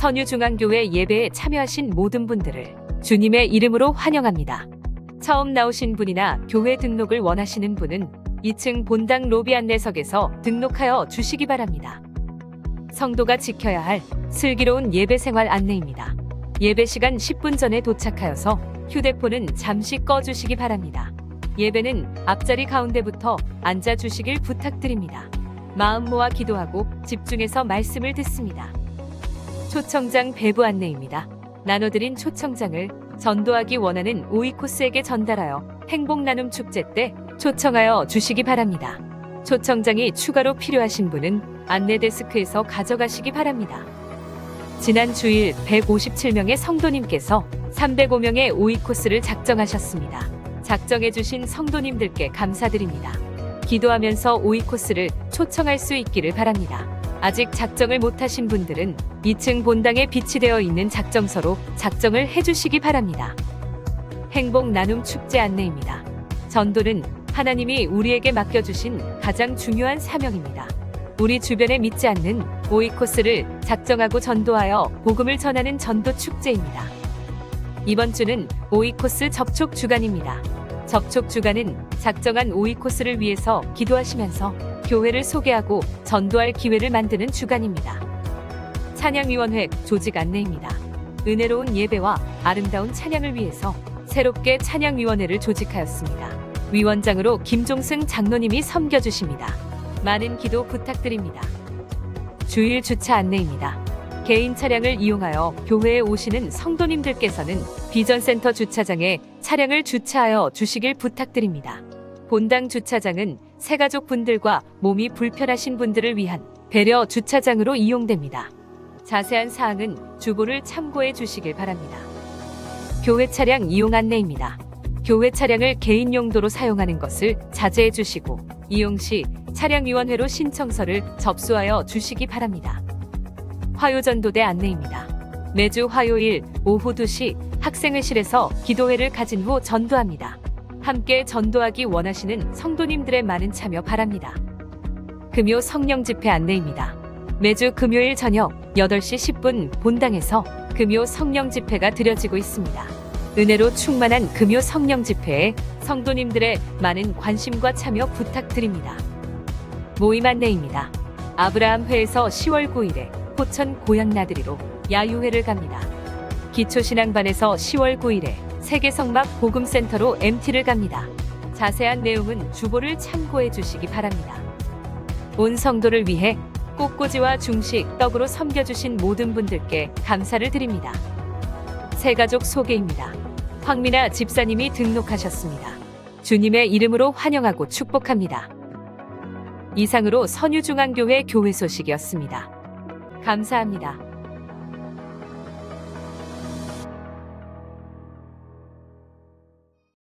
선유중앙교회 예배에 참여하신 모든 분들을 주님의 이름으로 환영합니다. 처음 나오신 분이나 교회 등록을 원하시는 분은 2층 본당 로비 안내석에서 등록하여 주시기 바랍니다. 성도가 지켜야 할 슬기로운 예배 생활 안내입니다. 예배 시간 10분 전에 도착하여서 휴대폰은 잠시 꺼주시기 바랍니다. 예배는 앞자리 가운데부터 앉아주시길 부탁드립니다. 마음 모아 기도하고 집중해서 말씀을 듣습니다. 초청장 배부 안내입니다. 나눠드린 초청장을 전도하기 원하는 오이 코스에게 전달하여 행복 나눔 축제 때 초청하여 주시기 바랍니다. 초청장이 추가로 필요하신 분은 안내 데스크에서 가져가시기 바랍니다. 지난 주일 157명의 성도님께서 305명의 오이 코스를 작정하셨습니다. 작정해주신 성도님들께 감사드립니다. 기도하면서 오이 코스를 초청할 수 있기를 바랍니다. 아직 작정을 못하신 분들은 2층 본당에 비치되어 있는 작정서로 작정을 해주시기 바랍니다. 행복 나눔 축제 안내입니다. 전도는 하나님이 우리에게 맡겨주신 가장 중요한 사명입니다. 우리 주변에 믿지 않는 오이 코스를 작정하고 전도하여 복음을 전하는 전도 축제입니다. 이번 주는 오이 코스 접촉 주간입니다. 접촉 주간은 작정한 오이 코스를 위해서 기도하시면서 교회를 소개하고 전도할 기회를 만드는 주간입니다. 찬양위원회 조직 안내입니다. 은혜로운 예배와 아름다운 찬양을 위해서 새롭게 찬양위원회를 조직하였습니다. 위원장으로 김종승 장로님이 섬겨주십니다. 많은 기도 부탁드립니다. 주일 주차 안내입니다. 개인 차량을 이용하여 교회에 오시는 성도님들께서는 비전센터 주차장에 차량을 주차하여 주시길 부탁드립니다. 본당 주차장은 새가족 분들과 몸이 불편하신 분들을 위한 배려 주차장으로 이용됩니다. 자세한 사항은 주보를 참고해 주시길 바랍니다. 교회 차량 이용 안내입니다. 교회 차량을 개인 용도로 사용하는 것을 자제해 주시고 이용 시 차량위원회로 신청서를 접수하여 주시기 바랍니다. 화요전도대 안내입니다. 매주 화요일 오후 2시 학생회실에서 기도회를 가진 후 전도합니다. 함께 전도하기 원하시는 성도님들의 많은 참여 바랍니다. 금요 성령 집회 안내입니다. 매주 금요일 저녁 8시 10분 본당에서 금요 성령 집회가 드려지고 있습니다. 은혜로 충만한 금요 성령 집회에 성도님들의 많은 관심과 참여 부탁드립니다. 모임 안내입니다. 아브라함 회에서 10월 9일에 포천 고향 나들이로 야유회를 갑니다. 기초신앙반에서 10월 9일에 세계성막 복음센터로 MT를 갑니다. 자세한 내용은 주보를 참고해 주시기 바랍니다. 온 성도를 위해 꽃꽂이와 중식, 떡으로 섬겨주신 모든 분들께 감사를 드립니다. 새가족 소개입니다. 황미나 집사님이 등록하셨습니다. 주님의 이름으로 환영하고 축복합니다. 이상으로 선유중앙교회 교회 소식이었습니다. 감사합니다.